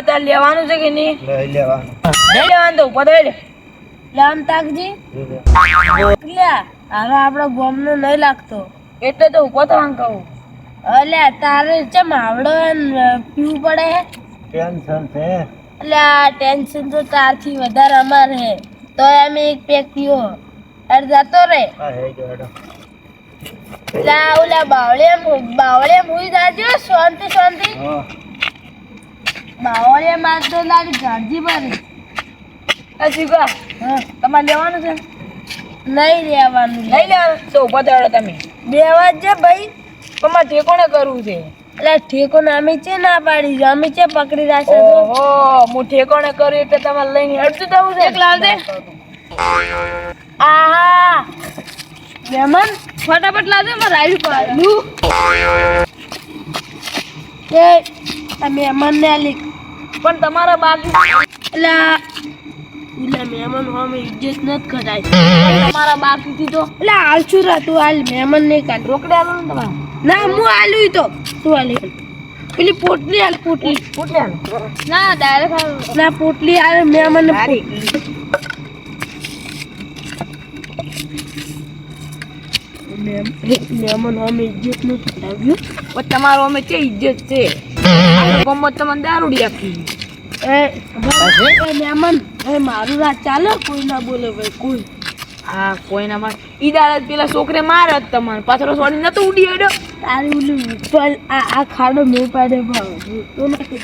હવે તાર લેવાનું છે કે નહીં? લઈ લેવાનું. લઈ લેવાનું તો ઉપર લે લામ તાકજી લ્યા હવે આપણો ગોમનો નહીં લાગતો. એટલે તો ઊભો થવાનું કહું. અલ્યા તારે છે માવડો પીવું પડે હે? ટેન્શન છે. એટલે આ ટેન્શન તો તારથી વધારે અમારે હે. તો એમ એક પેક પીવો. અરે જતો રે. લા ઓલા બાવળે બાવળે મુઈ જાજો શાંતિ શાંતિ. હા માર તો લારી ગાંધી મારી. પછી શીખવા હા. તમારે લેવાનું છે? નહીં લેવાનું. નહીં લેવાનું? તો ઊભા થયો તમે. બેવા જ ભાઈ. તમારે ઠેકોણે કરવું છે. એટલે ઠેકો અમે છે ના પાડી છે? અમે છે પકડી રાખશે ઓહો હું ઠેકોને કરું એટલે તમારે લઈને હેડતું જવું છે. એક લાવ આહા. મહેમાન ફટાફટ લાવજો મારે આવી પાડું. એ મહેમાન ને આલી પણ તમારા બાકી એટલે એટલે મહેમાન હોમે ઇજ્જત નથી કરાય. તમારા બાકીથી તો એટલે હાલ છું રા તું હાલ મહેમાન નહીં કાઢ. રોકડે આલો ને તમારે? ના હું આલું તો. તું આલી પેલી પોટલી હાલ પોટલી. ફૂટલે ના ડાયરેક્ટ ના પોટલી હાલ મહેમાન ને. મહેમાન હોમે ઇજ્જત નથી કરાવ્યું. પણ તમારો અમે છે ઇજ્જત છે? ગમત તમને દારૂડી આપી. એ એ એ મારું રાત ચાલે? કોઈ ના બોલે ભાઈ કોઈ. આ કોઈના માં ઈ દાડે પેલા છોકરે મારે જ તમારે. પાછળ સોડી નતો ઉડી તારી ઓલું આ આ ખાડો મેં પાડે ભાવ. તો નથી.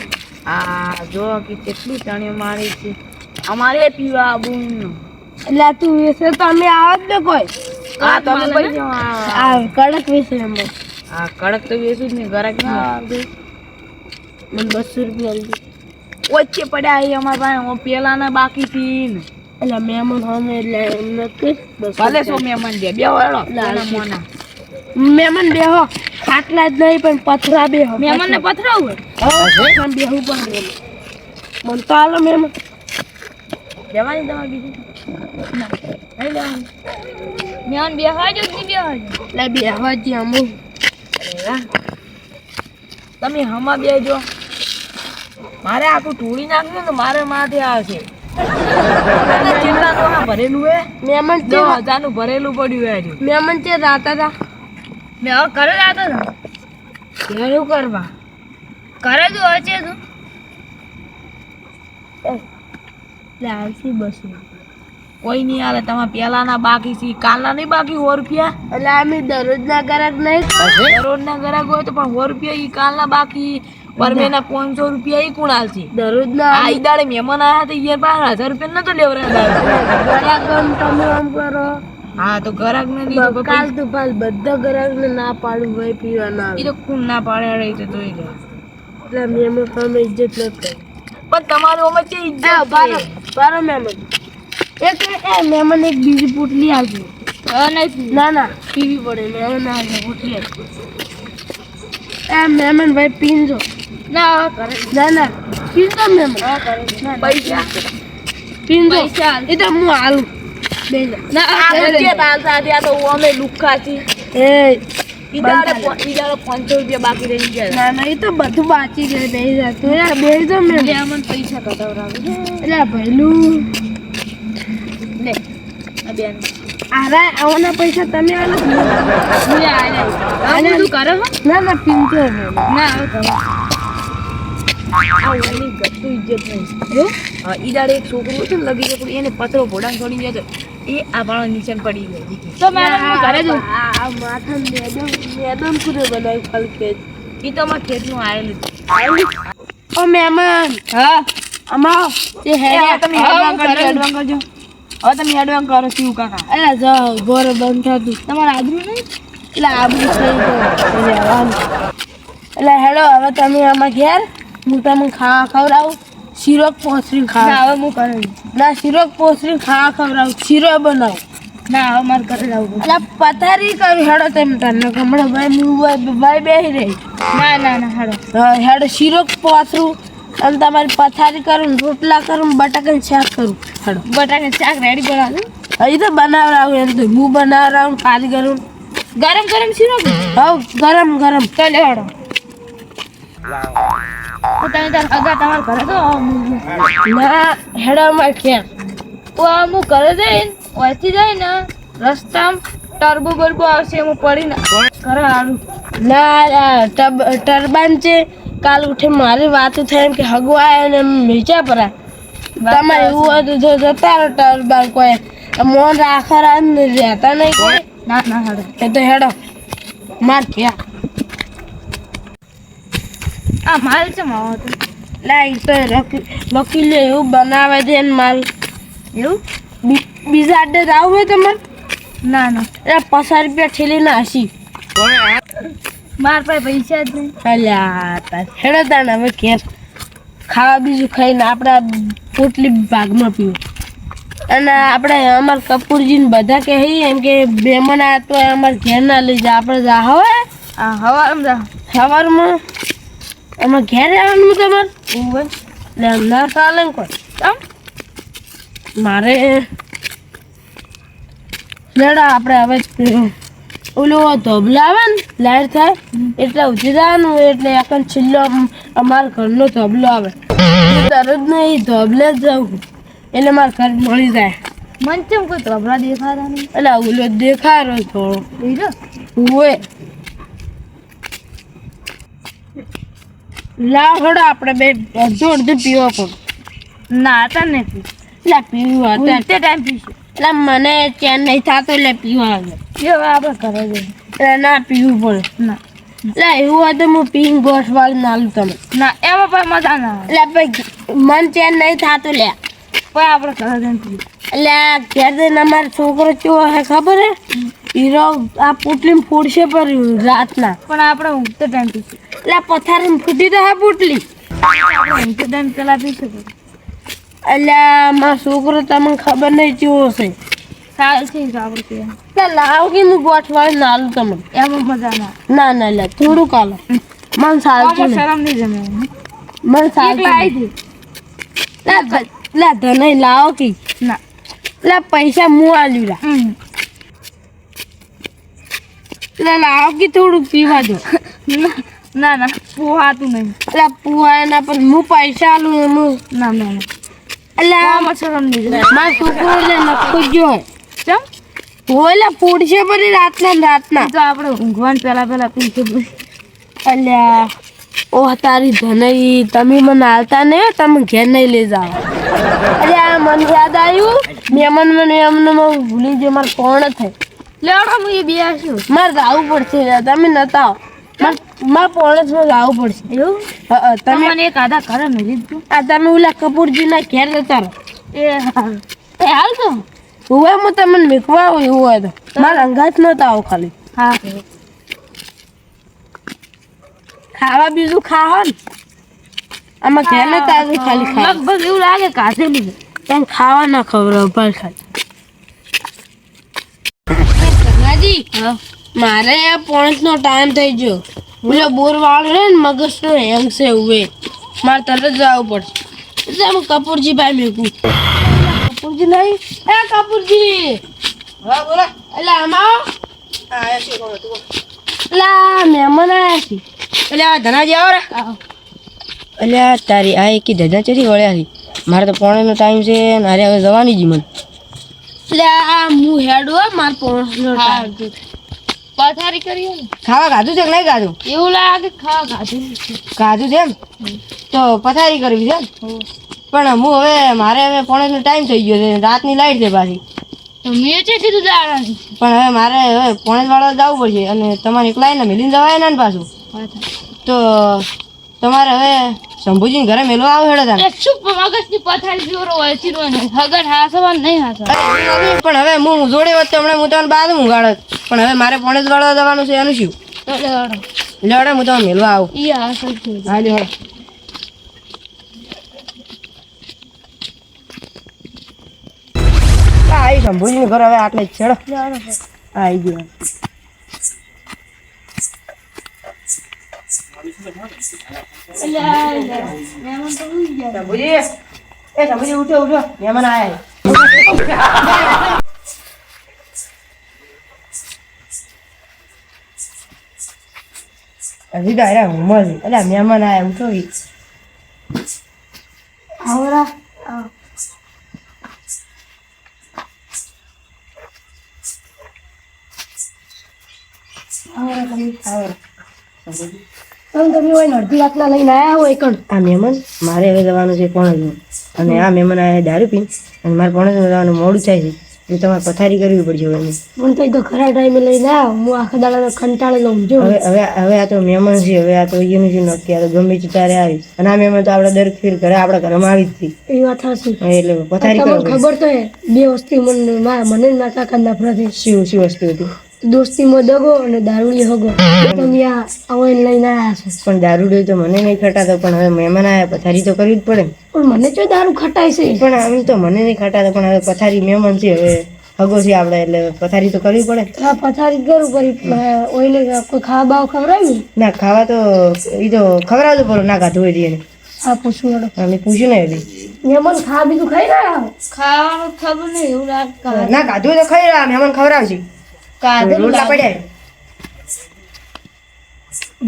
આ જો કે કેટલી તણી મારી છે. અમારે પીવા આવું એટલે તું વેસે તો અમે જ ને કોઈ. આ તમે આ આ કડક વેસે અમે. આ કડક તો વેચું જ નહીં ગરાક મને બસો રૂપિયા વચ્ચે પડ્યા એ અમારા પાસે હું પેલાના બાકી થી ને. એટલે મહેમાન હમે એટલે એમને બસો ભલે શું મહેમાન દે બે વળો મોના. મહેમાન બેહો ખાટલા જ નહીં પણ પથરા બેહો મહેમાન ને પથરાવું પથરા બેહવું પણ મને તો હાલો મહેમાન લેવાની તમારે બીજી? નહીં લેવાની મહેમાન બે હાજો જ નહીં બે હાજો એટલે બેહવા જ અમુક તમે હમા બેજો મારે આખું ટોળી નાખ્યું ને મારે માથે આવશે ભરેલું હે. છે દસ હજારનું ભરેલું પડ્યું હે હજુ. મહેમાન રાતા હતા મેં હવે ઘરે જતો હતો ઘેરું કરવા. ઘરે તું હશે તું. એટલે આવશે બસ કોઈ નહીં હાલે તમે પેલાના બાકી છે. કાલના નહીં બાકી સો રૂપિયા? એટલે અમે દરરોજના ગ્રાહક નહીં દરરોજના ગ્રાહક હોય તો પણ સો રૂપિયા ઈ કાલના બાકી. પરમેના પાંચસો રૂપિયા એ કુણાલ છે દરરોજ ના આ દાડે મહેમાન આયા તો યાર પાસે હજાર રૂપિયા નતો ગ્રાહક તમે આમ કરો. હા તો ગ્રાહક ને દીધો કાલ તો પાલ બધા ગ્રાહક ને ના પાડું ભાઈ પીવા ના ઈ તો કુણ ના પાડે રહી તો જોઈ લે. એટલે મહેમાન સામે ઇજ્જત નથી કરી. પણ તમારો અમે છે ઇજ્જત એ બારો. બારો મહેમાન. એક એ મહેમાન એક બીજી પોટલી આવજો ના ના. પીવી પડે મહેમાન ના પોટલી આપજો. એ મહેમાન ભાઈ પીંજો. ના કરે ના ના પીનજો મહેમાન પૈસા. પીંજો. એ તો હું હાલું. આ બાકી બધું બાચી ગયું બે જા. તું બે જો મેં પૈસા કઢાવરાવે એટલે ભઈલું. લે બેન. આરા આવવાના પૈસા તમે આલો. કરે ના ના ના ગતું ઇજ્જત નહીં. એક છોકરું લગી છોકરું એને છોડી ગયો એ આ બાળા નીચે પડી દીકરી. તો આ આ માથા મેદન મેદન કુરે બનાવી ફલકે ઈ તો અમારા ખેતનું આવેલું ઓ મહેમાન હા. અમાર તે હે તમે હેડવાન કરજો હેડવાન કરજો હવે તમે હેડવાન કરો શિવ કાકા? અરે જાઓ ઘોર બંધ થતું તમારે આદરું નહીં? એટલે આબરું થઈ ગયું એટલે હેડો હવે તમે આમાં ઘેર. હું તમને ખાવા ખવડાવું. શીરો પોસરી ખાવા. હવે હું કરું. ના શીરો પોસરી ખાવા ખવડાવું. શીરો બનાવું. ના હવે મારે ઘરે જવું એટલે પથારી કરું હેડો તેમ તને હમણાં ભાઈ હું ભાઈ- ભાઈ બેસી રહી. ના ના ના હેડો. હેડો શીરો પોસરું. અને તમારી પથારી કરું રોટલા કરું બટાકાનું શાક કરું. હેડો બટાકા શાક રેડી બનાવું અહીં તો બનાવડાવું એમ તો હું બનાવડાવું કરું ગરમ ગરમ શીરો હવ ગરમ ગરમ. ચાલે હાડો. તો તમે તાર હગા તમારા ઘરે તો ના હેડો અમાર ઘેર હું ઘરે જઈને ઓયથી જાય ને રસ્તામાં ટર્બો બરબો આવશે એમાં પડીને ઘરે હારું ના આ ટરબાન છે કાલ ઉઠે મારી વાત થાય એમ કે હગવાય અને મીચા પરા. તમારે એવું હોય તો જો જતા રહો ટરબાન કોઈ. મોન રાખા રાત રહેતા નહીં કોઈ. ના ના હેડો. એ તો હેડો. માર ક્યાં આ માલ છે માવો તો. લાઈ તો લકી લકી લે એવું બનાવે છે ને માલ. એવું? બી- બીજા અડ્ડે આવું હોય તમારે? ના ના. એ પચાસ રૂપિયા ઠેલી નાસી માર પાસે પૈસા જ નહીં. અલ્યા તાર હેડો હવે ઘેર. ખાવા બીજું ખાઈને આપણા પોટલી ભાગમાં પીવું. અને આપણે અમાર કપૂરજીને બધા કહે એમ કે બેમન આ તો અમારે ઘેર ના લઈ જાય આપણે જા હવે આ હવારમાં સવારમાં અમારે ઘેર આવવાનું તમારે? એટલે ના ચાલે ને કોઈ. મારે લેડો આપણે હવે ઓલું ધોબલા આવે ને લાઈટ થાય એટલે ઉજી જવાનું એટલે 약간 છેલ્લો અમ- અમારા ઘરનો ધોબલો આવે. તરત ને એ ધોબલે જ જાઉં એટલે મારા ઘર મળી જાય. મન ચમ કોઈ ધોબલા દેખાતા નહીં? એટલે ઓલો દેખાડો થોડો. બીજો ઉવે લાવ થોડો આપણે બે અડધો અડધો પીવો પણ. ના હતા નથી. એટલે પીવું હતા. ટાઈમ પીશું. એટલે મને ચેન નહીં થતો એટલે પીવા આવે એ હવે આપણે ઘરે જઈએ. ના પીવું પડે. ના. એવું હોય તો હું પીને ગોઠ વાળી નાલું તમે ના એમાં પણ મજા ના એટલે પછી મન ચેન નહીં થતું લે. પણ આપણે ઘરે જઈને પીએ. એટલે ઘેર જઈને અમારો છોકરો ચેવો હે ખબર હે? હીરો આ પુટલી ફૂટશે પર રાતના. પણ આપણે ઊંઘતે ટાઈમ પીશું એટલે પથાર ફૂટી તો હે પુટલી. ઊંઘતે ટાઈમ પેલા પીશું એટલે મારો છોકરો તમને ખબર નહીં ચેવો છે. લાવ કે ના ના લે મન શરમ નહીં જમે. મન લે ધને લાવો ના. પૈસા મુ આલ્યું લા. લાવો કે થોડુંક પીવા દો. ના ના પોહાતું નહીં. એટલે પુઆ ના પર હું પૈસા આલું એમ ના ના એટલે આમાં શરમ નહીં મારો છોકરો એટલે નખો જ હોય એટલે પૂડશે પડી રાતના રાતના. તો આપણે ઊંઘવાનું પહેલા પહેલા પીશું અલ્યા ઓહ તારી ધનઈ તમે મને હાલતા ને તમે ઘેર નહીં લઈ જાઓ. અરે આ મને યાદ આવ્યું? મહેમાન મને એમને ભૂલી ગયો મારે કોણ થાય લેવડા હું એ બે મારે જવું પડશે તમે નતા મારે પોણસમાં જવું પડશે. એવું? તમે મને એક આધા ઘરે મેં દીધું. આ તમે ઓલા કપૂરજીના ઘેર જતા રહો. એ હાલ તો. હવે હું તમને મેકવા હોય એવું હોય તો. મારે અંગાત નતા આવો ખાલી. હા. ખાવા બીજું ખાવા ને. આમાં ઘેર આવ્યું ખાલી ખાવા લગભગ એવું લાગે કાઢેલું કેમ ખાવા ના ખબર પર ખાલી મારે પોણસ નો ટાઈમ થઈ ગયો. બોલો બોર વાળો ને મગજ નો હેંગ છે ઉવે. મારે તરત જવું પડશે. એટલે હું કપૂરજી ભાઈ મેકું કપૂરજી નહીં? એ કપૂરજી! હા બોલો. એટલે આમાં? આયા છે કોણ મહેમાન આવ્યા છે. એટલે આ ધનાજી આવો રે. એટલે તારી આ એકી ધજા ચડી વળ્યા છે? મારે તો પોણેનો ટાઈમ છે ને હારે હવે જવાની જ મન. એટલે આ હું હેડ મારે પોણસ ટાઈમ પથારી કરી ખાવા ખાધું છે કે નહીં ખાધું એવું લાગે ખાવા છે ખાધું છે તો પથારી કરવી છે? પણ હું હવે મારે હવે પોણેનો ટાઈમ થઈ ગયો છે. રાતની લાઈટ છે પાછી. મેં છે કીધું જાણવાની પણ હવે મારે હવે પોણેજ વાળા જવું પડશે અને તમારે એકલા ને મેલીને જવાય ને પાછું. તો તમારે હવે શંભુજી ઘરે મેલવા આવો હેડો એ ચૂપ મગજની પથારી જોરો હોય ચીરો ને હગન હાસવા નહીં હાસવા પણ હવે હું જોડે હોત હમણાં હું તમને બાદ હું ગાળત. પણ હવે મારે પોણે જ જવાનું છે એનું શું? તો હું તમને મેલવા આવું. ઈ હાસલ છે હા લેવડે આઈ શંભુજીનું ઘર હવે આટલે છેડો આઈ ગયો. શંભુજી એ શંભુજી ઉઠો ઉઠો. મહેમાન આયા હજી તો મહેમાન આયા ઉઠો. આવરા. આવરા તમે આવરા તમે તમે હોય અડધી રાતના લઈને આવ્યા હોય કણ આ મહેમાન મારે હવે જવાનું છે પોણજમાં અને આ મહેમાન આ દારૂ પી અને મારે પોણજમાં જવાનું મોડું થાય છે એટલે તમારે પથારી કરવી પડશે હવે. તો તો ખરા ટાઈમે લઈને આવ્યા હું આખા દાડાનો કંટાળેલો જો હવે હવે હવે આ તો મહેમાન છે હવે આ તો એનું શું નક્કી આ તો ગમે તે તારે આવી. અને આ મહેમાન તો આપણે દર ફેર ઘરે આપણા ઘરમાં આવી જ હતી. એ વાત સાચી. એટલે પથારી ખબર તો બે વસ્તુ મને મને મારા કાકા નફરત શું શું વસ્તુ હતી? દોસ્તીમાં દગો અને દારૂડી હગો. તમે આ આવો લઈને આવ્યા છો. પણ દારૂ તો મને નહીં ખટાતો પણ હવે મહેમાન આવ્યા પથારી તો કરવી જ પડે. પણ મને જો દારૂ ખટાય છે? પણ આમ તો મને નહીં ખટાતો પણ હવે પથારી મહેમાન છે હવે હગો છે આપણે એટલે પથારી તો કરવી પડે. હા પથારી કરું પડી ઓઈને કોઈ ખાવા બાવ ખવડાવ્યું ના ખાવા તો એ તો ખવડાવતો પડે ના ખાધું હોય એને. આ પૂછવું હેડો. મેં પૂછ્યું ને હજી મહેમાન ખાવા બીજું ખાઈ રહ્યા હો? ખાવાનું ખબર નહીં એવું ના ખાધું તો ખાઈ રહ્યા મહેમાન ખવડાવશે રોટલા પડ્યા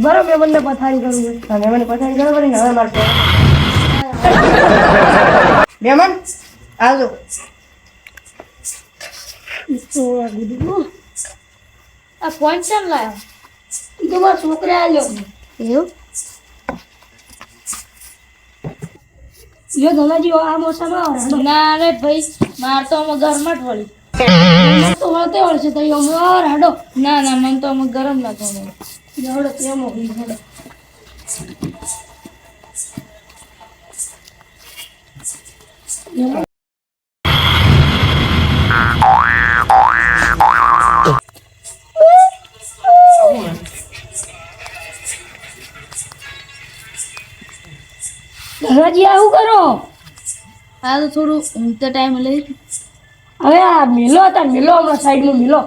બરાબર મહેમાનને પથારી કરવું હોય હા પથારી કરવા પડે ને હવે મારે મહેમાન આવજો. આ ફોન ચાલ તો મારા છોકરા એવું? ધનાજી આ મોસમ આવે. ના રે ભાઈ માર તો અમે ઘરમાં જ વળી. તો ના ના, મને તો ગરમ લાગે હેડો તેમ આવું કરો? આ તો થોડું ઊંઘતા ટાઈમ લઈ હવે આ મિલો હતા મિલો હમણાં સાઈડમાં મિલો.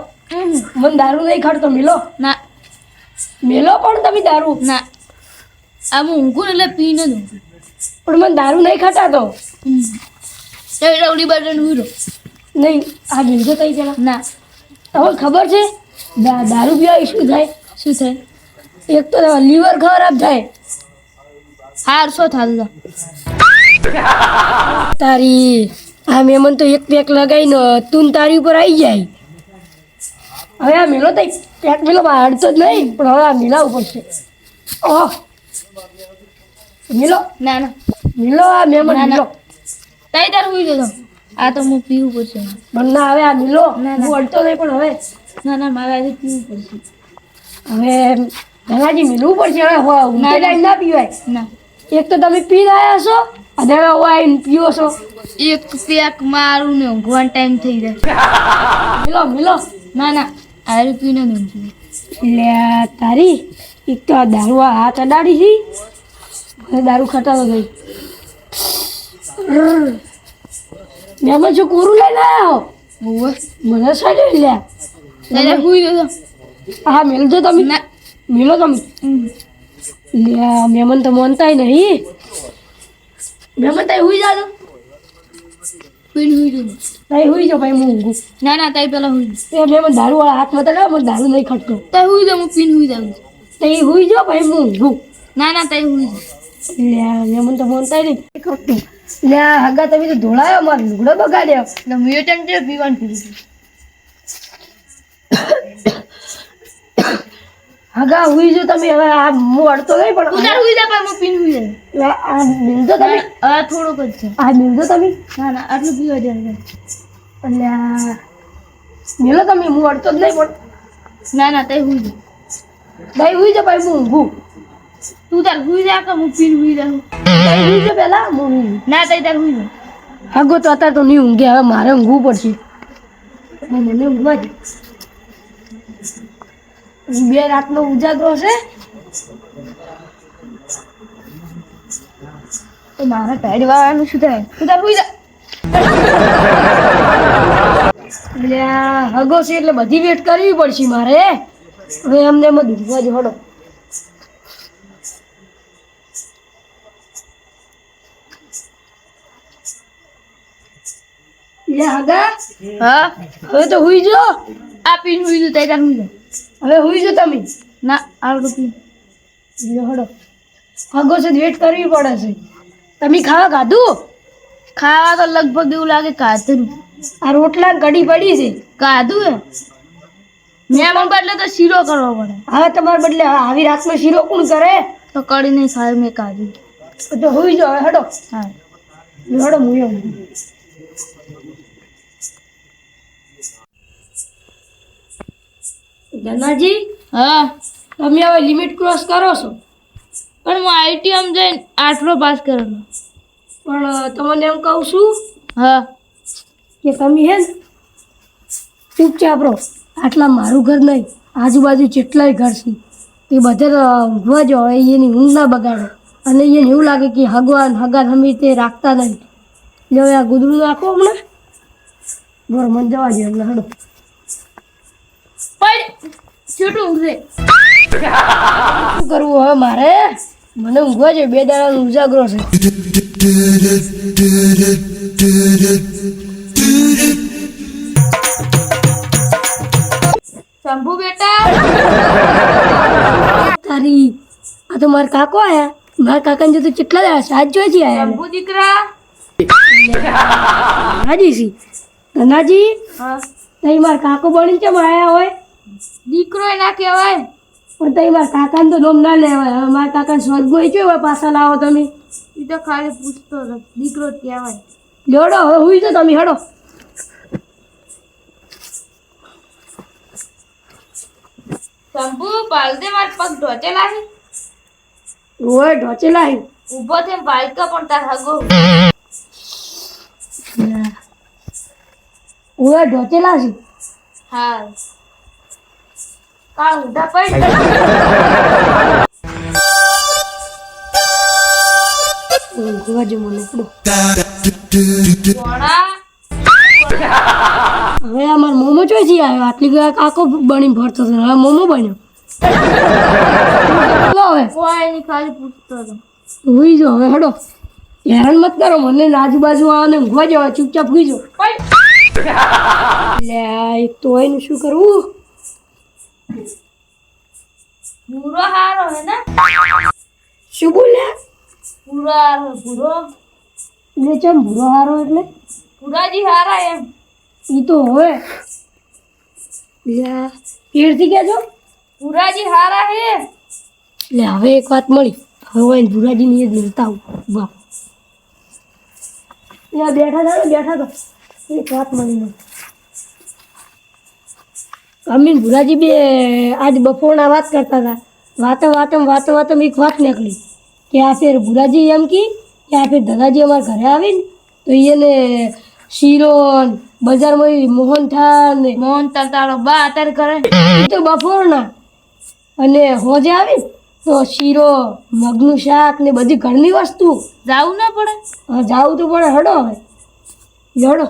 મને દારૂ નહીં ખાડતો મિલો. ના. મિલો પણ તમે દારૂ. ના. આ હું ઊંઘું એટલે પીને જ પણ મને દારૂ નહીં ખાતા તો. એ રવડી બાજુ ઉરો નહીં આ મિલજો થઈ ગયા ના. તમને ખબર છે? દારૂ પીવા શું થાય? શું થાય? એક તો લીવર ખરાબ થાય. હારસો થાલ તારી આ મેમન તો એક પેક લગાવીને તું તારી ઉપર આવી જાય. હવે આ મેલો તો પેક મેલો હાડતો જ નહીં પણ હવે આ મિલાવવું પડશે ઓહ. મેલો. ના ના. મેલો આ મેમન મેલો. તઈ તાર હુઈ જતો આ તો હું પીવું પડશે. પણ હવે આ મિલો. હું અડતો નહીં પણ હવે. ના ના મારે આજે પીવું પડશે. હવે ધનાજી મેલવું પડશે હવે ના. પીવાય. ના. એક તો તમે પીને આવ્યા છો અને હવે આવીને પીવો છો. એક પેક મારું ને ઊંઘવાનો ટાઈમ થઈ જાય. મિલો મિલો. ના ના આરું પીને જ લે તારી એક તો દારૂ આ હાથ અડાડી હી. મને દારૂ ખટાતો ગઈ મેં જો કોરું લઈને આવ્યો મને સાઈડ લે. તારે હુઈ દો હા મેલજો તમે. મેલો તમે. લે મેમન તો મનતાય નહીં. તાઈ હુઈ જાજો. પીને હુઈ તાઈ હુઈ જો ભાઈ હું ના ના તાઈ પેલા હુઈ દારૂ વાળા હાથ તો મને દારૂ નહીં ખટતો તાઈ હુઈ જાઉં હું પીને હુઈ જાઉં. તાઈ હુઈ જાઓ ભાઈ હું ના ના તાઈ હુઈ લે મને તો માનતાય નહીં ખોટું લે હગા તમે તો ધોળાયો મારો લુગડો બગાડ્યો. એટલે મ્યુટન છે પીવાનું પીધું હગા હુઈ જો તમે હવે આ હું અડતો નહીં પણ ઉતાર હુઈ જા પણ હું પીન હુઈ જા આ મિલજો તમે? આ થોડોક જ છે. આ મિલજો તમે? ના ના આટલું પીવા જાય એટલે મિલો તમે હું અડતો જ નહીં પણ ના ના તઈ હુઈ જા. ભાઈ હુઈ જા ભાઈ હું ઊંઘું તું તાર હુઈ જા કે હું પીન હુઈ જાઉં? ભાઈ હુઈ જા પહેલા હું. ના તઈ તાર હુઈ જા હગો તો અત્યારે તો નહીં ઊંઘે હવે મારે ઊંઘવું પડશે. મને ઊંઘવા દે. બે રાતનો ઉજાગરો છે? તો મારા પેડ વાળાનું શું થાય? તું તાર સુઈ જા. હગો છે એટલે બધી વેટ કરવી પડશે મારે. હવે એમને એમ જ ઊંઘવા જ હડો હગા. હા? હવે તો હુઈ જો. આ પીને હુઈ જો તૈયાર હુઈ જા હવે હુઈ જો તમે. ના આ રૂપી. હડો. ખગો છે વેટ કરવી પડે છે. તમે ખાવા ખાધું? ખાવા તો લગભગ એવું લાગે કાધું આ રોટલા કઢી પડી છે. કાધું મેં મહેમાન બદલે તો શીરો કરવો પડે. હવે તમારા બદલે આવી રાતમાં શીરો કોણ કરે? તો કઢી નહીં ખાય મેં કાધું તો હોઈ જો હવે હડો. હા. હડો હું ધનાજી હા. તમે હવે લિમિટ ક્રોસ કરો છો. પણ હું આઈટીએમ જઈને આઠમો પાસ કરેલો. પણ તમને એમ કહું છું હા. કે તમે હે ચૂપચાપ રહો. આટલા મારું ઘર નહીં આજુબાજુ જેટલાય ઘર છે તે બધા ઊંઘવા જો એની ઊંઘ ના બગાડો. અને એને એવું લાગે કે ભગવાન હગાન હમી તે રાખતા નહીં. લ્યો આ ગુદરું નાખો હમણાં. બોર મને જવા દે હમણાં હડો. છૂટું ઊંઘશે શું કરવું હવે મારે? મને ઊંઘવા છે બે દાડા ઉજાગરો છે. શંભુ બેટા. તારી આ તો મારા કાકો આયા. મારા કાકાને જો તો કેટલા દાડા સાત જોઈ છે આયા. શંભુ દીકરા. હાજી સી. ધનાજી હા. તઈ મારા કાકો બની કેમ આયા હોય? દીકરો એના ના કહેવાય. પણ તઈ મારા કાકાને તો નોમ ના લેવાય. હવે મારા કાકા સ્વર્ગ હોય છે પાછા લાવો તમે. એ તો ખાલી પૂછતો દીકરો જ કહેવાય. જોડો હવે હુઈ તો તમે હડો. શંભુ પાલતે માર પગ ઢોચેલા છે? ઓય ઢોચેલા હી. ઊભો થઈને બાલકા પણ તાર હગો. ઓય ઢોચેલા છે. હા. કાળ ઊંધા પડ. ઊંઘવા મને પડો હવે આ મારો મોમો ચોથી આવ્યો આટલી ગયા કાકો બની ભરતો હતો હવે મોમો બન્યો હવે જો હવે હડો હેરાન મત કરો મને ને આજુબાજુ આને ઊંઘવા જવા ચૂપચાપ હુઈ જો લે આ તો હોય શું કરવું ભૂરો હારો હે ને? શું બોલ્યા? ભૂરો હારો ભૂરો. એટલે ચમ ભૂરો હારો એટલે? ભૂરાજી હારા એમ. ઈ તો હોય. લ્યા પેડથી કહેજો. ભૂરાજી હારા હે. એટલે હવે એક વાત મળી. હવે હોય ને ભુરાજીની એ જ મિલતા આવું. વાહ. યા બેઠા હતા બેઠા તો એક વાત મળી મને. અમે ને ભુરાજી બે આજ બપોરના વાત કરતા હતા. વાતો વાતો વાતો વાતો એક વાત નીકળી. કે આ ફેર ભુરાજી એમ કી? કે આ ફેર દાદાજી અમારા ઘરે આવીને? તો એને શીરો બજારમાં મોહનથાળ ને મોહન તાર બા અત્યારે કરે તો બપોરના. અને હોજે આવીને? તો શીરો મગનું શાક ને બધી ઘરની વસ્તુ. જાવું ના પડે? હા જાવું તો પડે હડો હવે. હડો.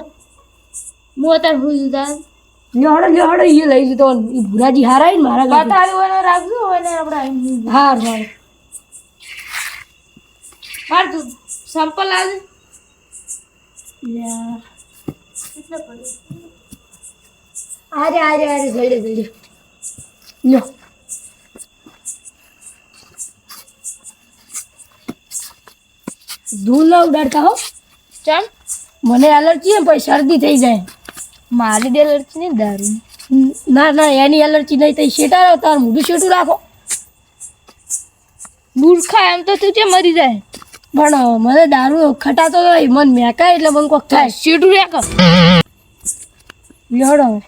હું અત્યારે ભૂલ જાય લ્યો હડો લ્યો હડો એ લઈ લીધો. એ ભુરાજી હારાય ને મારા બતાવ્યું હોય ને રાખજો હોય ને આપણે હાર હોય. હાર તું સંપલ લાવજે આરે આરે આરે જલ્દી જલ્દી લ્યો. ધૂલ ઉડાડતા હો. ચાલ. મને એલર્જી પછી શરદી થઈ જાય. મારી એલર્જી નહીં દારૂ ના ના એની એલર્જી નહીં થઈ શેટા રહો તાર મોઢું શેટું રાખો. મૂર્ખા એમ તો તું છે મરી જાય? પણ મને દારૂ ખટાતો નહીં મન મેકાય એટલે મને કોક થાય. શેટું રાખો. હવે